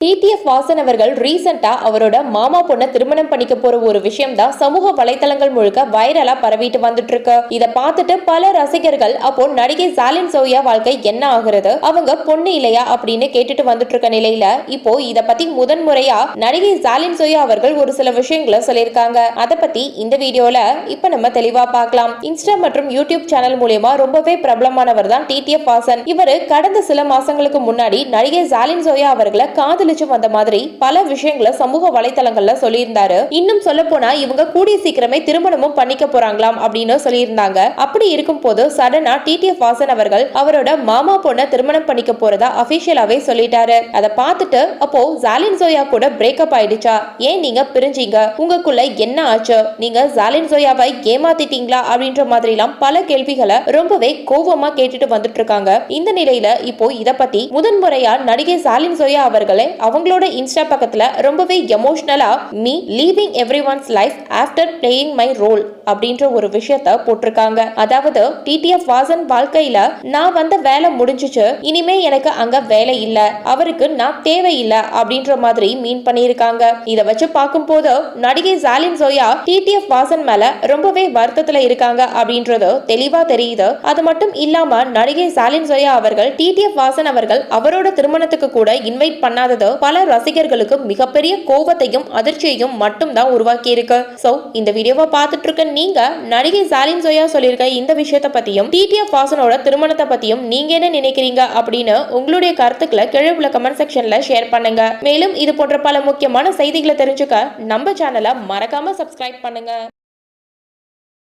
TTF Vasan அவர்கள் ரீசெண்டா அவரோட மாமா பொண்ணை திருமணம் பண்ணிக்க போற ஒரு விஷயம் தான் சமூக வலைத்தளங்கள் முழுக்க வைரலா பரவிட்டு வந்துட்டு இருக்கு இதை பார்த்துட்டு பல ரசிகர்கள் அப்போ நடிகை சாலின் சோயா வாழ்க்கை என்ன ஆகுறது? அவங்க பொண்ணு இல்லையா அப்படின்னு கேட்டுட்டு வந்துட்டு இருக்க நிலையில இப்போ இத பத்தி முதன்முறையா நடிகை சாலின் சோயா அவர்கள் ஒரு சில விஷயங்களை சொல்லியிருக்காங்க. அத பத்தி இந்த வீடியோல இப்ப நம்ம தெளிவா பார்க்கலாம். இன்ஸ்டா மற்றும் யூடியூப் சேனல் மூலியமா ரொம்பவே பிரபலமானவர் தான் டிடிஎஃப் வாசன். இவரு கடந்த சில மாசங்களுக்கு முன்னாடி நடிகை ஜாலின் சோயா அவர்களை காதல் காதலிச்சு வந்த மாதிரி பல விஷயங்களை சமூக வலைத்தளங்கள்ல சொல்லியிருந்தாரு. இன்னும் சொல்ல போனா இவங்க கூடிய சீக்கிரமே திருமணமும் பண்ணிக்க போறாங்களாம் அப்படின்னு சொல்லியிருந்தாங்க. அப்படி இருக்கும் போது சடனா டிடிஎஃப் வாசன் அவர்கள் அவரோட மாமா பொண்ணை திருமணம் பண்ணிக்க போறதா அபிஷியலாவே சொல்லிட்டாரு. அதை பார்த்துட்டு அப்போ ஜாலின் ஜோயா கூட பிரேக்கப் ஆயிடுச்சா? ஏன் நீங்க பிரிஞ்சீங்க? உங்களுக்குள்ள என்ன ஆச்சு? நீங்க ஜாலின் ஜோயாவை ஏமாத்திட்டீங்களா? அப்படின்ற மாதிரி எல்லாம் பல கேள்விகளை ரொம்பவே கோபமா கேட்டுட்டு வந்துட்டு இருக்காங்க. இந்த நிலையில இப்போ இத பத்தி முதன்முறையா நடிகை ஜாலின் ஜோயா அவர்களே அவங்களோட இன்ஸ்டா பக்கத்துல ரொம்பவே எமோஷனலா me leaving everyone's life after playing my role அப்படின்ற ஒரு விஷயத்த போட்டிருக்காங்க. அதாவது டிடிஎஃப் வாசன் வாழ்க்கையில நான் வந்த வேலை முடிஞ்சுச்சு இனிமே எனக்கு அங்க வேலை இல்ல அவருக்கு நான் தேவையில்லை அப்படின்ற மாதிரி மீன் பண்ணியிருக்காங்க. இத வச்சு பார்க்கும்போது நடிகை ஜாலின் சோயா டிடிஎஃப் வாசன் மேல ரொம்பவே வருத்தத்துல இருக்காங்க அப்படின்றது தெளிவா தெரியுது. அது மட்டும் இல்லாம நடிகை ஜாலின் சோயா அவர்கள் டிடிஎஃப் வாசன் அவர்கள் அவரோட திருமணத்துக்கு கூட இன்வைட் பண்ணாதது பல ரசிகர்களுக்கு மிகப்பெரிய கோபத்தையும் அதிர்ச்சியையும் மட்டும் தான் உருவாக்கி இருக்கு சோ இந்த வீடியோவை பார்த்துட்டு இருக்க நீங்க நடிகை சாலின் சோயா சொல்லியிருக்க இந்த விஷயத்தை பத்தியும் டிடிஎஃப் வாசனோட திருமணத்தை பத்தியும் நீங்க என்ன நினைக்கிறீங்க அப்படின்னு உங்களுடைய கருத்துக்களை கீழே உள்ள கமெண்ட் செக்ஷன்ல ஷேர் பண்ணுங்க. மேலும் இது போன்ற பல முக்கியமான செய்திகளை தெரிஞ்சுக்க நம்ம சேனலை மறக்காம சப்ஸ்கிரைப் பண்ணுங்க.